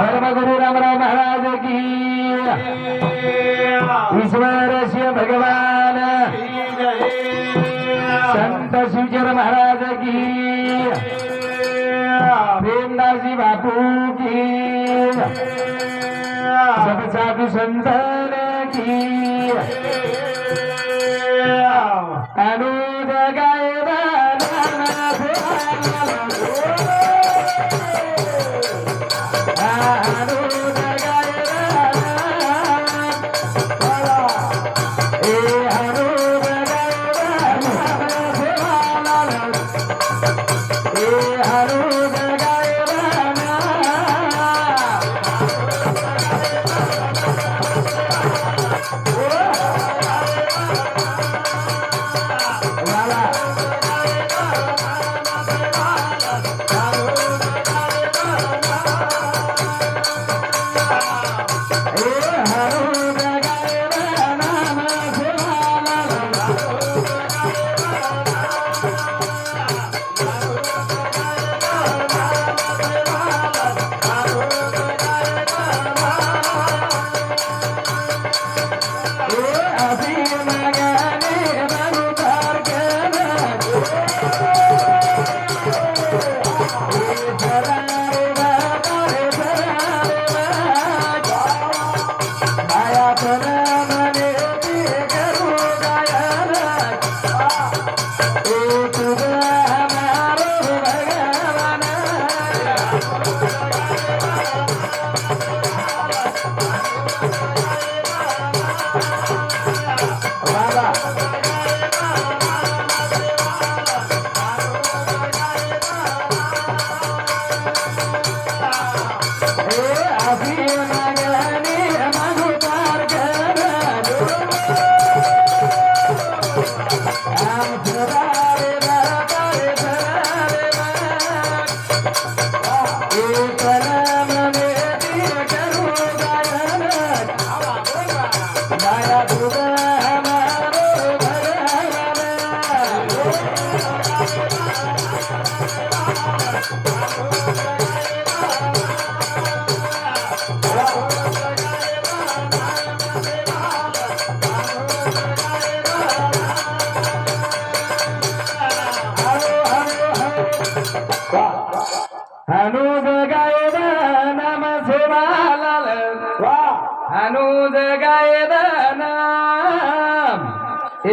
धर्मगुरु रामराव महाराज की ईश्वर शिव भगवान. संत शिवचर महाराज की प्रेमदासी बापू की सब साधु संतन की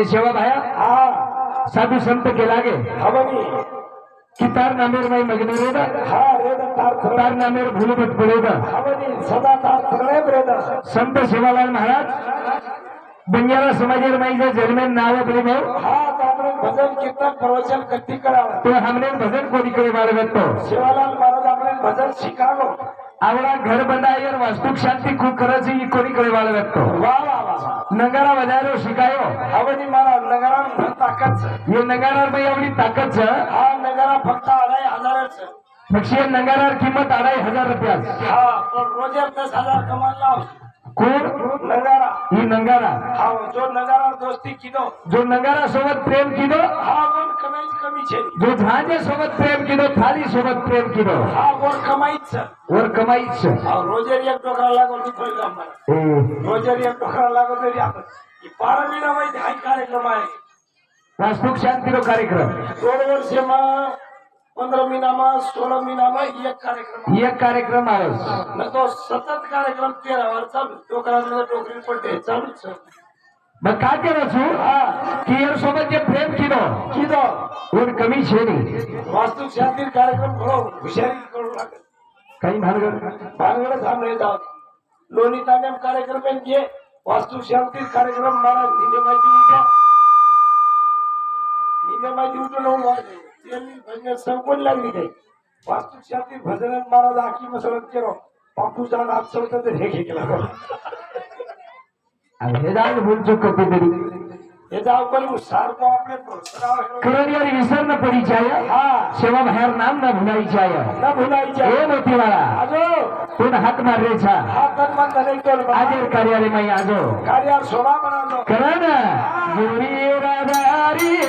आणि भाया हा संत केला गे तार नामेर रेदा। तार नामेर भूलभट संत महाराज बंजारा समाजेर जन्मेन नाव आपले भाऊ भजन कीर्तन प्रवचन कधी करावं ते हमने भजन कोणीकडे बाळगतो शिवालाल महाराज आपण भजन शिकावं आवडा घर बंदायर वास्तुक शांती खूप करायची कोणीकडे व्यक्त वा वा નગારા વધારો શીખાયો હવે મારા નગારા તાકાત છે એ નગારામાં એવડી તાકાત છે આ નગારા ફક્ત અઢાઈ હજાર છે પછી નગારા કિંમત અઢાઈ હજાર રૂપિયા છે હા પણ રોજે દસ હજાર કમાઈ કોણ નગારા ઈ નગારા હા જો નગારા દોસ્તી કીધો જો નગારા સોબત પ્રેમ કીધો હા दुधाने सोबत प्रेम केलं थाली सोबत प्रेम केलं. हा वर कमाईच. वर कमाईच. रोजरी एक डोकरा लागवली थोडी आम्हाला. हो. एक डोकरा लागवली आपण. बारा महिना माहिती हा कार्यक्रम आहे. वास्तुक शांतीनो कार्यक्रम. दोन वर्ष पंधरा महिना मा सोळा महिना मा एक कार्यक्रम एक कार्यक्रम आहे. सतत कार्यक्रम तेरा वर चालू टोकरा टोकरी पडते चालूच मग काय रसू की या सोबत जे प्रेम किनो किनो कोण कमी शेरी? वास्तू शास्त्री कार्यक्रम करो. हुशारी करू लागत काही भानगड? भानगड थांब जाऊ लोणी तांडेम कार्यक्रम पण वास्तू वास्तु शास्त्री कार्यक्रम मला निने माहिती उद्या निने माहिती उद्या भजन लागली काही वास्तु शास्त्री भजन महाराज आखी मसरत केलो. बापूचा नाच हे केला. કરોડિયારી વિસર ન પડી જાય સેવા બહાર નામ ના ભૂલાઈ જાય ના ભૂલાઈ જાય એ મોતી વાળા તું હક માં રે છે આજે કાર્યાલય માં આજો કાર્યાલય સોના બનાવજો કરણ ગુરી રાધારી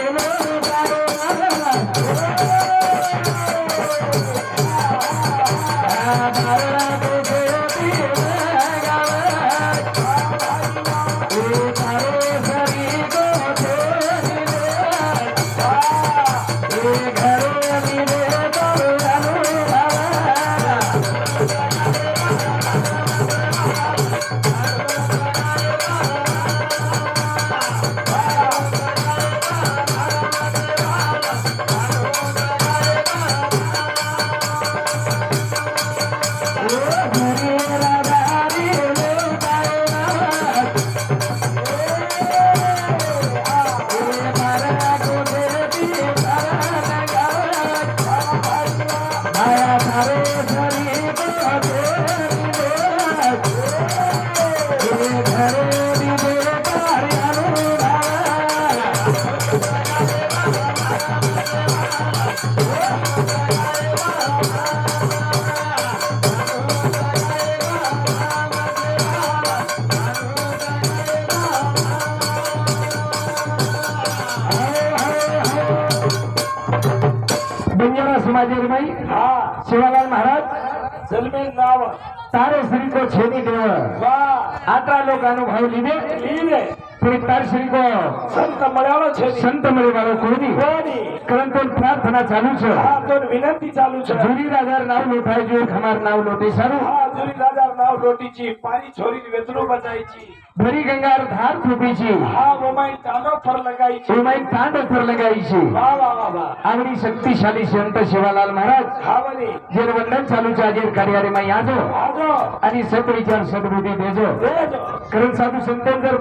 વાહ તારે શ્રી કો છેદી દેવ વાહ આટલા લોકો અનુભવ લીધે લીધે શ્રી તાર શ્રી કો સંત મળ્યાનો છે સંત મળ્યાનો કોની કોની પરંતુ પ્રાર્થના ચાલુ છે હા તો વિનંતી ચાલુ છે જુરી રાજા નામ લોટાઈ જો ખમાર નામ લોટે સારું હા જુરી રાજા नाव लोटीची पाणी छोरी वेचणू बचायची भरी गंगार धार थोपीची हा ओमाई तांडव फर लगायची. ओमाई तांड फर लगायची. वा वा वा वा. आवडी शक्तिशाली संत शिवालाल महाराज. हा बने जनवंदन चालू चाजीर कार्यारे मा आजो आजो आणि सद्विचार सद्बुद्धी देजो देजो कारण साधू संत जर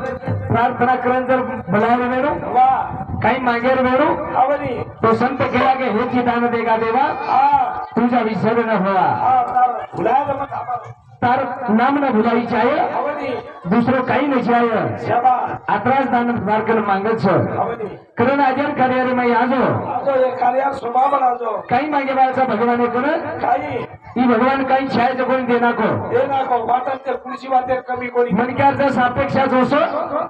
प्रार्थना करण जर बोलायला वेळो वा. काही मागेर वेळो हा तो संत केला हे हेची दान देगा देवा? तुझा विसर न होवा हा तार नामना बुलाई चाहे दूसरो काही नहीं चाहिए अतराज दान मार्ग मांगत सर. કરુણાજન કાર્યમય आजो. आजो એ કાર્ય સ્વભાવ आजो। काही मागे बायचा भगवान કોને काही. ही भगवान काही छायचं कोणी दे को? दे को वाटते कृषी वाटे कमी कोणी. मनक्याचा सापेक्षा जोसो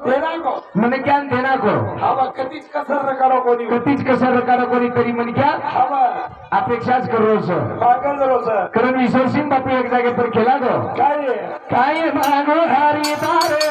दे को. मनक्यान दे को. हवा कधीच कसर रकारो कोणी. कधीच कसर रकारो कोणी तरी मनक्या हवा. अपेक्षाच करोस पागल रोस कारण ईश्वर सिंग बापू एक जागे पर खेला दो काय? काय मागो हरी तारे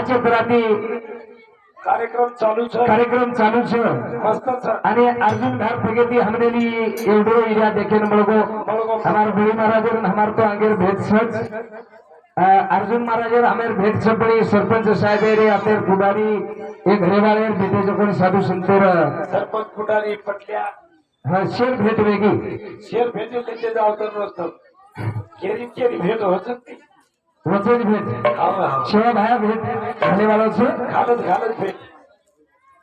हवनी આજે રાતે कार्यक्रम चालू છે કાર્યક્રમ ચાલુ છે मस्त છે અને અર્જુન ધાર પ્રગતિ હમણેલી એવડો એરિયા દેખેને મળગો મળગો. અમાર ભોળી મહારાજ અમાર તો આગળ ભેટ છે જ. અ, અર્જુન મહારાજ અમેર ભેટ છે પણ એ સરપંચ સાહેબ રે અત્યારે કુડારી એ ઘરે વાળે ભેટે છે કોઈ સાધુ સંતોર सरपंच फुटारी पटल्या હા શેર ભેટ વેગી शेर भेटे त्यांचे जावतर नसतं केरी केरी भेट होत ती વચન ભેટ हा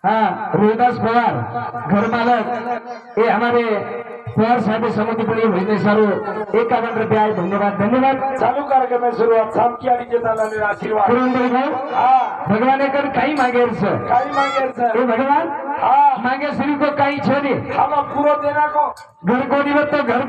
हाँ. रोहिदास पवार घर मालक ये हमारे पर साथी सम्बन्धी पनि होइन सर एकावन रुपियाँ आयो धन्यवाद धन्यवाद चालू कार्यक्रम सुरुवात शुरुआत शाम की आनी जनताला मेरा आशीर्वाद पूर्ण भाई भगवान छ काहीँ मागेर छ ए भगवान हाँ मांगे श्री छ नि हम घर को घर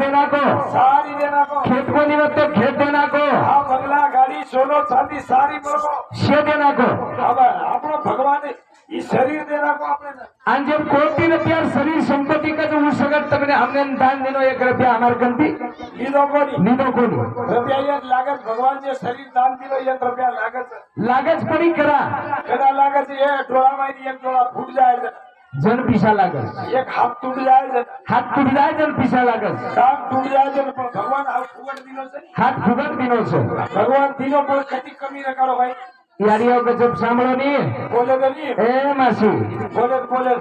सारी देनाको खेतको निमित्त खेत देनाको बगला गाड़ी सोनो चाँदी सारी को से अब आफ्नो भगवान् શરીર દે રાખો આપણે અને જેમ કોટી રૂપિયા શરીર સંપત્તિ કે હું સગત તમને અમને દાન દેનો એક રૂપિયા અમાર ગંતી નીનો કોની નીનો કોની રૂપિયા એક લાગત ભગવાન જે શરીર દાન દીનો એક રૂપિયા લાગત લાગત પડી કરા કરા લાગત એ ટોળામાં એક ટોળા ફૂટ જાય છે જન પીસા લાગસ એક હાથ તૂટી જાય છે હાથ તૂટી જાય જન પીસા લાગસ કામ તૂટી જાય છે પણ ભગવાન હાથ ફુગટ દીનો છે હાથ ફુગટ દીનો છે ભગવાન દીનો પણ કદી કમી ન કરો ભાઈ યારીઓ ગજબ સાંભળો ની બોલે તો ની એ માસી બોલે બોલે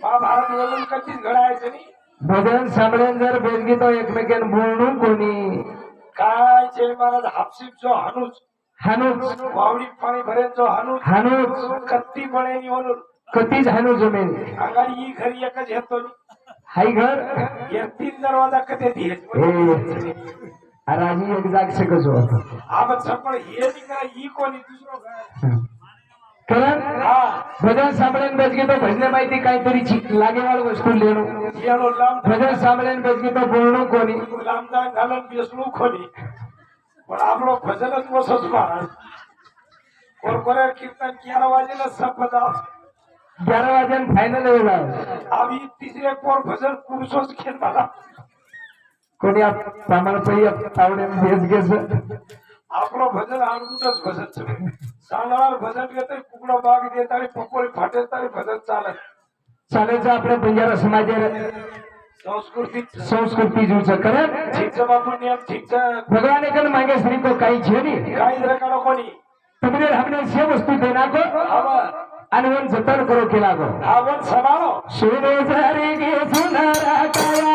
મહાભારત વલણ કચી ઘડાય છે ની ભજન સાંભળે જર ભેગી તો એકમેકે બોલણું કોની કાય છે મારા હાપસીપ જો હનુજ હનુજ વાવડી પાણી ભરે જો હનુજ હનુજ કત્તી પડે ની ઓલું કતી જ હનુજ જમીન આગળ ઈ ઘર એક જ હેતો ની હાઈ ઘર એક તીન દરવાજા કતે દીએ राजी एक जाग शकच होत. आपण सपळ हे ही कोणी दुसरं कारण हा. भजन सांभळेन बेजगी तो भजने माहिती काहीतरी लागेवाळ वस्तू लेणू भजन सांभळेन बेजगी तो बोलणं कोणी? लांबदार घालून बेसलू खोली पण आपलं भजनच बसच महाराज. कोरकोऱ्या कीर्तन ग्यारह वाजेला संपदा ग्यारह वाजन फायनल आहे. आम्ही तिसरे पोर भजन पुरुषच खेळ मला. कोणी प्रामाणपई तावडे बेस घेस आपलं भजन आणूनच भजन सांगणार भजन घेते कुकडा बाग देत आणि पकोळी फाटेल तरी भजन चालत चालायचं आपल्या बंजारा समाजा संस्कृती संस्कृती जुचं कारण ठीकचं बापू नियम ठीकचं भगवान एकन मागे श्री को काही छेनी काही कोणी तुमने हमने से वस्तु को आवर आणि वन जतन करो केला गो आपण समारो. सुनो जरी गे काया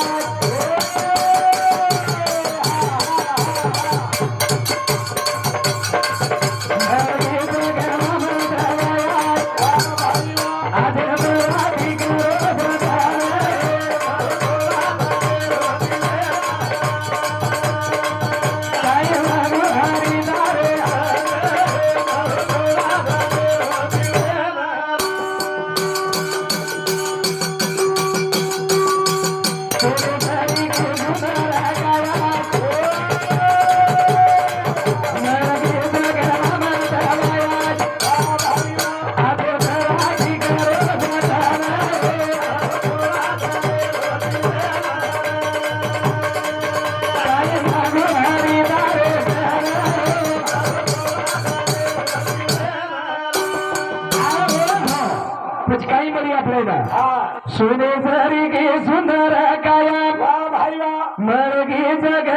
काही मरी आपल्याला हा. सोने जरी गे सुंदर काया वा मरगी जग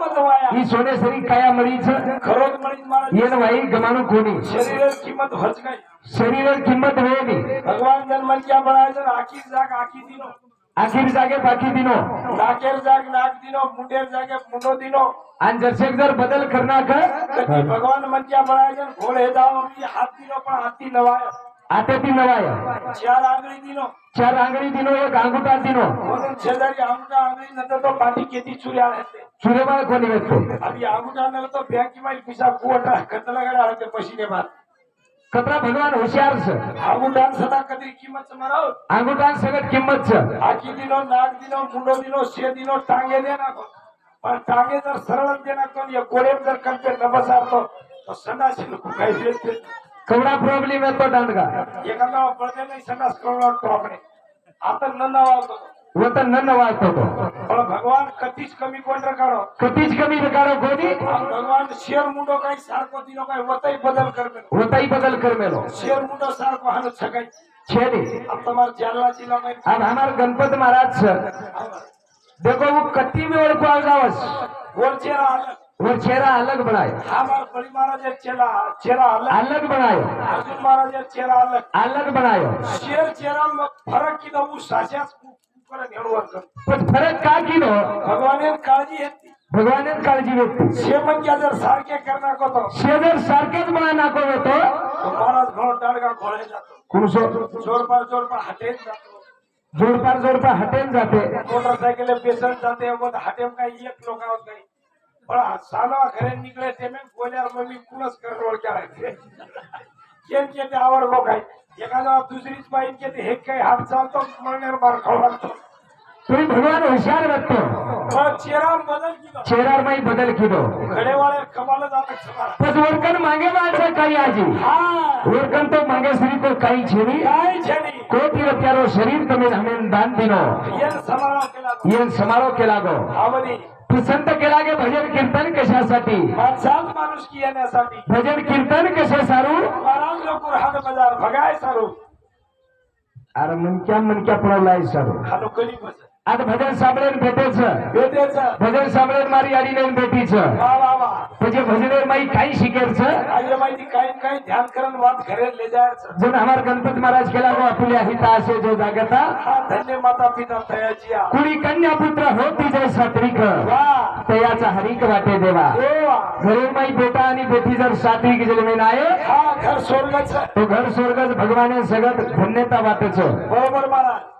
मतवाया ही सोनेसरी काया मरीच खरोच मला येन वाई गमानु कोणी. शरीराची किंमत होच काय शरीर किंमत वेगळी भगवान जन्माच्या बनायचं आखी जाग आखी दिनो. आखिर जागे बाकी दिनो. नाकेर जाग नाक दिनो मुंडेर जागे मुंडो दिनो. आणि जरशेक जर बदल करणार का? भगवान मनच्या बनायचं घोड हे जाव आमची हात दिनो पण हाती नवाय. आता ती नवाय. चार आंगळी दिनो. चार आंगळी दिनो एक अंगुठा दिनो. म्हणून शेजारी अंगठा आंगळी नंतर तो पाठी केती चुऱ्या सूर्यबाळ कोणी व्यक्तो अभी अंगठा नंतर तो बँकी मध्ये पिसा कुवटा गाड्या आणते पशीने बाद कपडा भगवान हुशार छ अंगठा सदा कधी किंमत मराव अंगुठा सगळं किंमत छ आखी दिनो नाक दिनो मुंडो दिनो शे दिनो टांगे दे नाखो पण टांगे जर सरळ दे नाखतो या गोडे जर कंपे न बसारतो तो संडासी लोक काही देते केवढा प्रॉब्लेम येतो दांडगा. एखादा पडते नाही संडास करून लागतो आपण. आता न नावावतो व तर न वाचतो तो पण भगवान कधीच कमी कोण काढो? कधीच कमी प्रकार कोणी? भगवान शेर मुंडो काही सारखो दिनो काही वतही बदल करमे होताही बदल कर मेलो शेर मुंडो सारखो हान सकाळी छेनी अब तुम्हारा जालना जिला में अब हमार गणपत महाराज छ देखो वो कत्ती में ओळखू आवजावस गोल चेहरा अलग. वो चेहरा अलग बनाए. हमारा बड़ी महाराज चेहरा चेहरा अलग. अलग बनायो अर्जुन महाराज चेहरा अलग. अलग बनायो शेर चेहरा में फरक की तो घेऊन कर पण फरक का किलो भगवान काळजी घेतली. भगवान काळजी व्यक्ती शेमन जर सारखे करणार को तो शेजर सारखेच म्हणा नाको येतो तो महाराज घोड डाळगा घोळे जातो. कुणसो जोर पर जोर पर हटेल जातो. जोडपार जोडपार हटेल जाते. मोटरसाइकिल बेसन जाते मग हटेम काही एक लोक आहोत काही. पण सानवा घरे निघले ते मी गोल्यावर मग मी कुणच करवळ करायचे. के ते आवड लोक आहे एखादा दुसरीच के ते हे काही हात चालतो म्हणण्यावर मार खाऊ लागतो. तुम्ही भगवान हुशार वाटतो मग चेहरा बदल केला चेहरार माई बदल किलो घडेवाळे कमाला जातात पण वरकन मागे वाळचं काही आजी. हा. वरकन तो मागे श्री को काही छेनी काय छेनी कोटी प्यारो शरीर તમે हमें दान दिनो येन समारा केला येन समारोह केला गो आवडी पसंत केला गे भजन कीर्तन कशासाठी? माणसात माणूस की येण्यासाठी. भजन कीर्तन कसे सारू? महाराज लोक हात बाजार भगाय सारू. अरे मनक्या मनक्या पळवलाय सारू. हालो कली बस आता भजन सांभळेन भेटेचं भेटेच भजन सांभळेन मारी नेऊन भेटीचं. वा म्हणजे भजनेर माई काही शिकेरचं आई माहिती काही काही ध्यान करून वाद घरे ले जायचं जण हमार गणपती महाराज केला गो आपल्या हिता असे जो जागता. धन्य माता पिता तयाची. कुणी कन्या पुत्र होती जय सात्विक तयाचा हरिक वाटे देवा. घरे माई बेटा आणि बेटी जर सात्विक जन्मेन आहे हा घर स्वर्गच तो घर स्वर्गच भगवाने सगळं धन्यता वाटच. बरोबर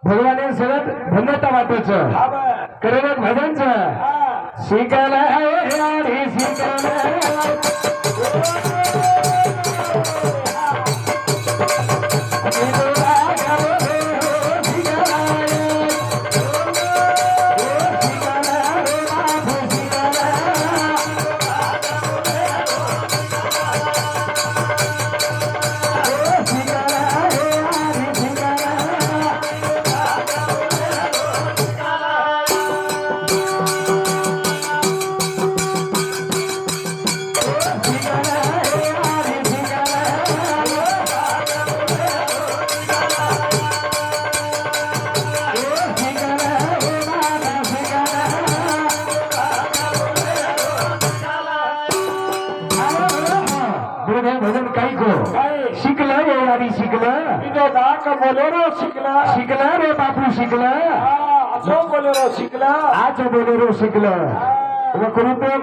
भगवाने सगळं धन्यता वाटच. करेल भजनच. हा. शिकल आणि बापू शिकलं? हा बोलेरो शिकला. आज बोलेरो शिकलं. व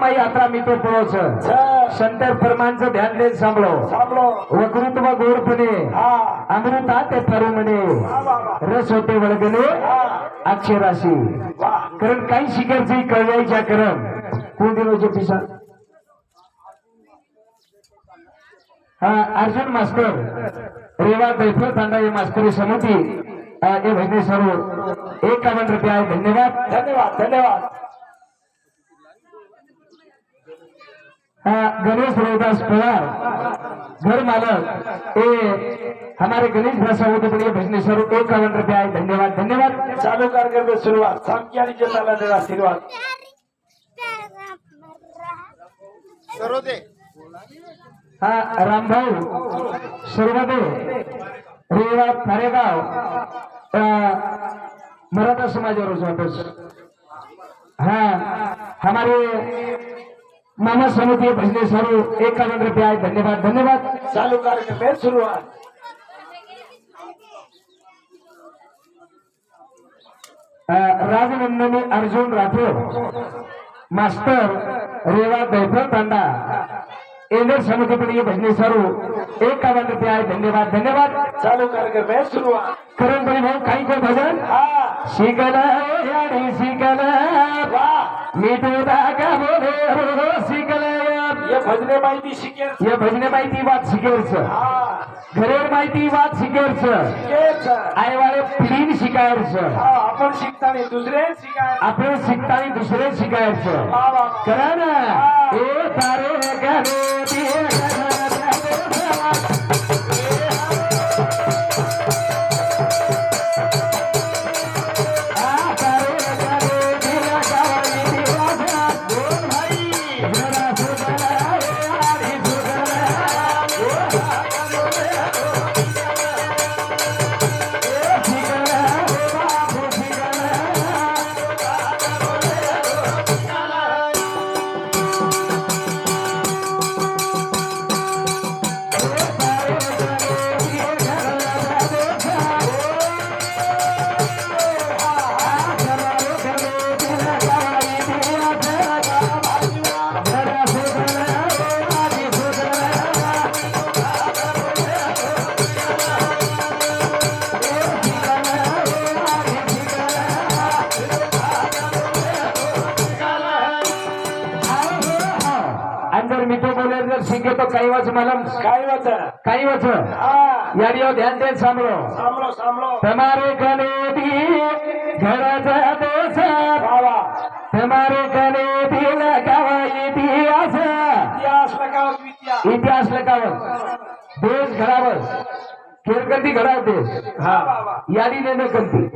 माई आता मी तो पोहोच शंकर परमांचं ध्यान देत सांभळो. सांभळो. वकृत्व गोडपणे अमृता ते वा वा वा. रस होते वळगणे. हा. अक्षराशी. वा. कारण काही शिकायचं कळवायच्या करम कोण दिनोचे पिसा? हा अर्जुन मास्तर. रेवा दैफर तांडा हे मास्तरी समिती. हे भजने सर्व एकावन्न रुपये धन्यवाद। धन्यवाद धन्यवाद। हा, गणेश रविदास पवार घर मालक ए हमारे गणेश भाषा होते ये भजने सर्व एकावन्न रुपये धन्यवाद धन्यवाद। चालू कार्यक्रम में शुरुआत। सामकी आणि जेताला देवा आशीर्वाद। हा रामभाऊ सर्वदे रेवा थारेगाव अ, मराठा समाजावर वापस. हा हमारे मामा समिति भजने सर्व एकावन्न रुपये आहे धन्यवाद धन्यवाद. चालू कार्यक्रम शुरुआत। अ, राजनंदनी अर्जुन राठोड मास्टर रेवा दैफळ तांडा एंडर समिती पण ये भजने सर्व एकावन्न रुपये आहे. धन्यवाद धन्यवाद. चालू कार्यक्रम में शुरुआत करण बळी भाऊ काही को भजन? हा. शिकला शिकला मिठू दागा बोले शिकला ये भजने माहिती शिकेल या भजने माहिती वाद शिकेरच. हा. घरेर माहिती वाद शिकेरच. शिकेल आईवाळे पिढीन शिकायच. हा आपण शिकताना दुसरे शिकाय आपण शिकताना दुसरे वा वा. करा ना. ए तारे गणे दिए વચ કઈ વચ યારીઓ ધ્યાન ધ્યાન સાંભળો સાંભળો સાંભળો તમારે ગણેથી ઘર જાતો સાવા તમારે ગણેથી લગાવા ઇતિહાસ ઇતિહાસ લગાવો ઇતિહાસ લગાવો દેશ ઘડાવો કેળકંતી ઘડાવ દેશ હા યારી ને કરતી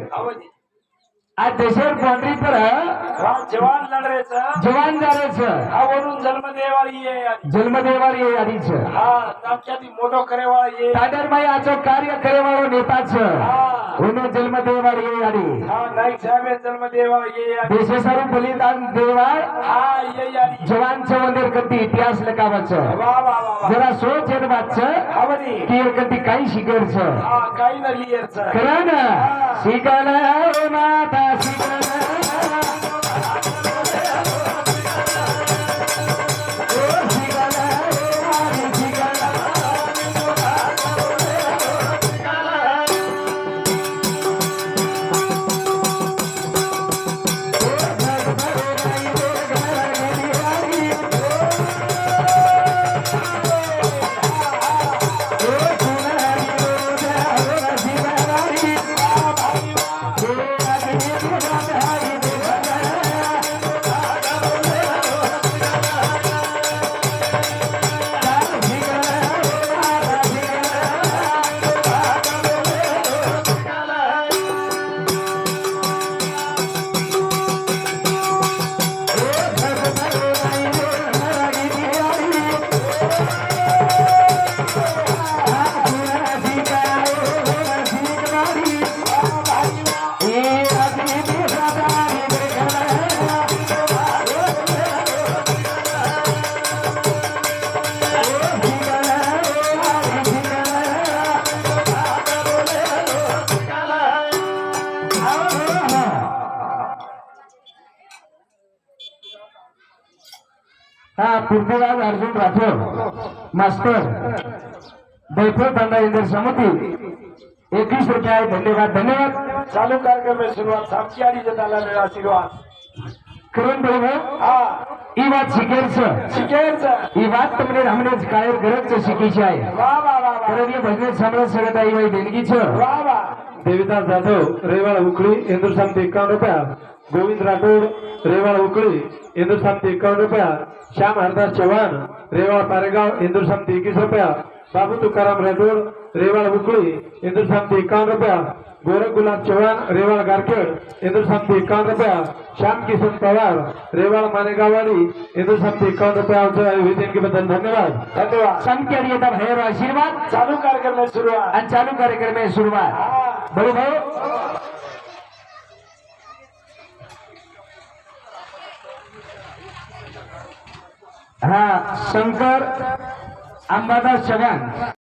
आज देशावर बाउंड्री पर हा जवान लढायचं. जवान जायचं हा वरून जन्म देवाळी ये आधी. जन्मदेवार ये आधीच. हा मोठो करेवाळा ये. आजो कार्य करेवाळो नेताच. हा. होनो जन्मदेवार ये आधी. हा नाईक साहेब जन्म देवाळा ये. देशासारू बलिदान देवाळ हा ये आधी. जवानचं वंदर करती इतिहास लकावाचं वा वा वा वा. जरा सोच येत वाचचं. हवनी की करती काही शिकवचं हा काही न लिहिरचं खरं ना? शिकल माता. शिकल पृथ्वीराज अर्जुन राठोड मास्टर बैठो बैठक धंदा समिती एकवीस रुपये धन्यवाद धन्यवाद. चालू कार्यक्रम सुरुवात सामची आणि जनाला मेरा आशीर्वाद. करून भाई हा. ई बात शिकेल से शिकेर से म्हणजे ई बात तुमने हमने काय गरज शिकीची आहे. छे वाह वाह वाह कारण ये भजन समरस सगत आई बाई देणगीच. छे वाह वाह जाधव रेवाळ उकळी हिंदुस्थान 51 रुपया. गोविंद राठोड रेवाळ उकळी इंदुरसामती एकावन्न रुपया श्याम हरदास चव्हाण रेवाळ पारेगाव इंदुरसामती एकवीस रुपया बाबू तुकाराम राठोड रेवाळ उकळी इंदुरसामती एकावन्न रुपया गोरख गुलाब चव्हाण रेवाळ गारखेड इंदुरसामती एकावन्न रुपया श्याम किसन पवार रेवाळ मानेगाववाडी इंदुरसामती एकावन्न रुपया विद्यार्थीबद्दल धन्यवाद. धन्यवाद. संख्या येतात भैर आशीर्वाद. चालू कार्यक्रम सुरुवात. आणि चालू कार्यक्रम सुरुवात. हा. बरं भाऊ हा शंकर अंबादास चव्हाण.